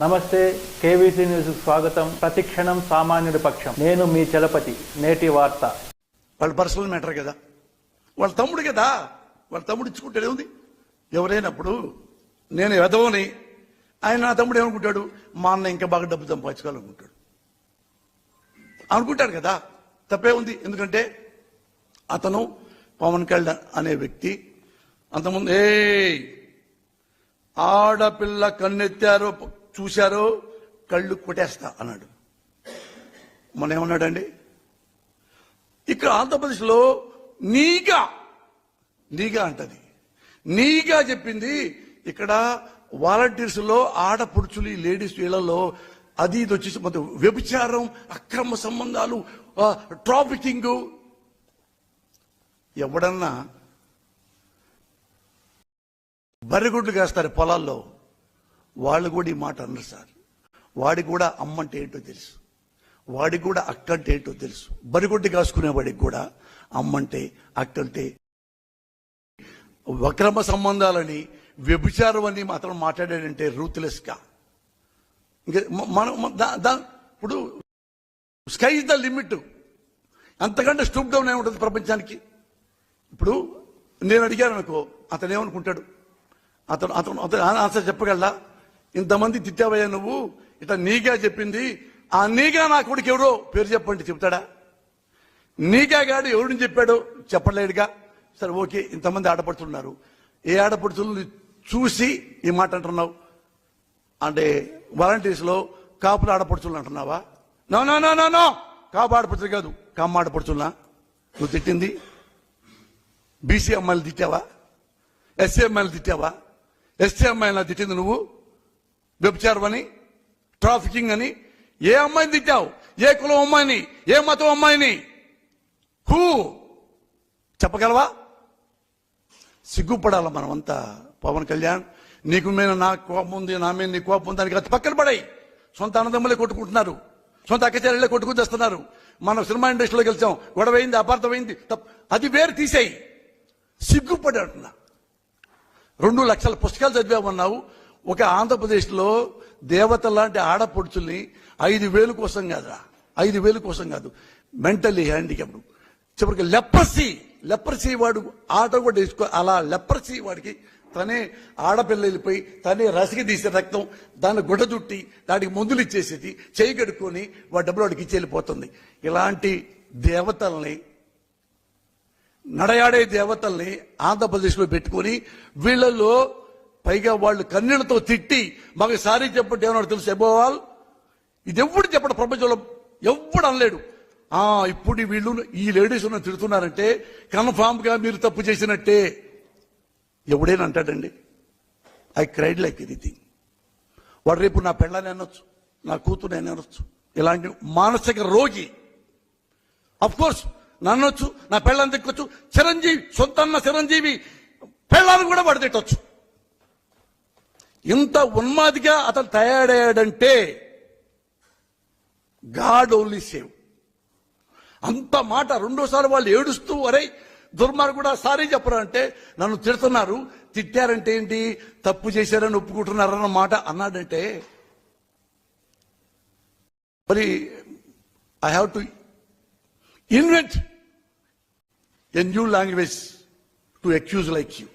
నమస్తే KVC news స్వాగతం. ప్రతిక్షణం సామాన్యుడి పక్షం. నేను మీ చలపతి నేటి వార్త. వాళ్ళ పర్సనల్ మ్యాటర్ కదా. వాళ్ళ తమ్ముడు కదా. వాళ్ళ తమ్ముడు ఇచ్చుకుంటే ఉంది. ఎవరైనప్పుడు నేను ఎదవని ఆయన నా తమ్ముడు ఏమనుకుంటాడు? మా అన్న ఇంకా బాగా డబ్బు సంపాదించుకోవాలనుకుంటాడు. అనుకుంటాడు కదా. తప్పే ఉంది. ఎందుకంటే అతను పవన్ కళ్యాణ్ అనే వ్యక్తి. అంతకుముందు ఏ ఆడపిల్ల కన్నెత్తారు చూశారో కళ్ళు కొట్టేస్తా అన్నాడు. మొన్న ఏమన్నాడండి ఇక్కడ ఆంధ్రప్రదేశ్లో నీగా నీగా అంటది. నీగా చెప్పింది ఇక్కడ వాలంటీర్స్లో ఆడపడుచులు ఆడపుడుచులు ఈ లేడీస్ వీళ్ళలో అది ఇది వచ్చేసి మొత్తం వ్యభిచారం అక్రమ సంబంధాలు ట్రాఫికింగ్. ఎవడన్నా బరిగుడ్లు కాస్తారు పొలాల్లో. వాళ్ళు కూడా ఈ మాట అన్నారు సార్. వాడికి కూడా అమ్మంటే ఏంటో తెలుసు. వాడికి కూడా అక్కంటే ఏంటో తెలుసు. బరిగొడ్డి కాసుకునే వాడికి కూడా అమ్మంటే అక్కంటే వక్రమ సంబంధాలని వ్యభిచారం అని మాత్రం మాట్లాడాడంటే రూత్లెస్గా ఇంకా మనం దా- దా- ఇప్పుడు స్కై ఇస్ ద లిమిట్ అంతకంటే స్టూప్ డౌన్ ఏముంటుంది ప్రపంచానికి? ఇప్పుడు నేను అడిగాను అనుకో అతను ఏమనుకుంటాడు? అతను అతను అతను ఆన్సర్ చెప్పగలరా ఇంతమంది తిట్టావయ్యా నువ్వు? ఇట్లా నీగా చెప్పింది. ఆ నీగా నా కొడుకు ఎవరో? పేరు చెప్పండి చెప్తాడా? నీగా గాడు ఎవరిని చెప్పాడో? చెప్పలేడుగా. సరే ఓకే ఇంతమంది ఆడపడుతున్నారు ఏ ఆడపడుతులను చూసి ఈ మాట అంటున్నావు? అంటే వాలంటీర్స్లో కాపులు ఆడపడుచులు అంటున్నావా? No no no no no! Kapu ఆడపడుచులు కాదు కమ్మ ఆడపడుతున్నా నువ్వు తిట్టింది? బీసీ అమ్మాయిలు తిట్టావా? ఎస్సీ అమ్మాయిలు తిట్టావా? ఎస్టీ అమ్మాయిలు తిట్టింది నువ్వు? వ్యభిచారం అని ట్రాఫికింగ్ అని ఏ అమ్మాయిని తిట్టావు? ఏ కులం అమ్మాయిని? ఏ మతం అమ్మాయిని? హూ? చెప్పగలవా? సిగ్గుపడాల మనమంతా పవన్ కళ్యాణ్. నీకు మీద నా కోపం ఉంది నా మీద నీ కోపం ఉంది అని పక్కన పడాయి. సొంత అన్నదమ్ములే కొట్టుకుంటున్నారు. సొంత అక్కచెల్లెలే కొట్టుకుని తెస్తున్నారు. మనం సినిమా ఇండస్ట్రీలో గెలిచాం. గొడవైంది అపార్థమైంది తప్ప అది వేరు తీసేయి. సిగ్గుపడి అంటున్నా. రెండు లక్షల పుస్తకాలు చదివామన్నావు. ఒక ఆంధ్రప్రదేశ్లో దేవత లాంటి ఆడపడుచుల్ని ఐదు వేలు కోసం కాదురా. ఐదు వేలు కోసం కాదు. Mentally handicapped. చివరికి లెప్రసీ లెప్రసీ వాడు ఆట కూడా వేసుకో అలా లెప్రసీ వాడికి తనే ఆడపిల్ల వెళ్ళిపోయి తనే రసిక తీసే రక్తం దాన్ని గుడ్డ చుట్టి దానికి మందులు ఇచ్చేసేది చేయి కడుక్కొని వాడి డబ్బులు వాడికి ఇచ్చి వెళ్ళిపోతుంది. ఇలాంటి దేవతల్ని నడయాడే దేవతల్ని ఆంధ్రప్రదేశ్లో పెట్టుకొని వీళ్ళల్లో పైగా వాళ్ళు కన్నీళ్ళతో తిట్టి మాకు సారీ చెప్పండి ఏమన్నా తెలుసు అబోవాల్? ఇది ఎవ్వడు చెప్పడు ప్రపంచంలో ఎవ్వడు అనలేడు. ఆ ఇప్పుడు వీళ్ళు ఈ లేడీస్ ఉన్న తిడుతున్నారంటే కన్ఫామ్గా మీరు తప్పు చేసినట్టే. ఎవడైనా అంటాడండి ఐ క్రైడ్ లైక్ ఎనీథింగ్. వాడు రేపు నా పెళ్ళని అనొచ్చు నా కూతురు నేను అనొచ్చు ఇలాంటి మానసిక రోగి. అఫ్ కోర్స్ నన్నొచ్చు నా పెళ్ళని తిక్కొచ్చు చిరంజీవి సొంతన్న చిరంజీవి పెళ్ళాన్ని కూడా వాడు తిట్టొచ్చు. ఇంత ఉన్మాదిగా అతను తయారయ్యాడంటే గాడ్ ఓన్లీ సేవ్. అంత మాట రెండోసారి వాళ్ళు ఏడుస్తూ అరే దుర్మార్ కూడా సారీ చెప్పరు? అంటే నన్ను తిడుతున్నారు. తిట్టారంటే ఏంటి? తప్పు చేశారని ఒప్పుకుంటున్నారన్న మాట అన్నాడంటే మరి I have to invent a new language to accuse like you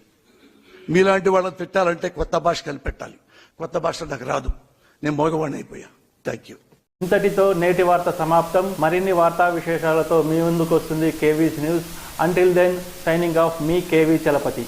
మీలాంటి వాళ్ళని తిట్టాలంటే కొత్త భాష కనిపెట్టాలి. కొత్త భాష నాకు రాదు. నేను మగవాడిని అయిపోయా. థ్యాంక్ యూ ఇంతటితో నేటి వార్త సమాప్తం. మరిన్ని వార్తా విశేషాలతో మీ ముందుకు వస్తుంది KV's news. Until then signing off మీ కేవీ చలపతి.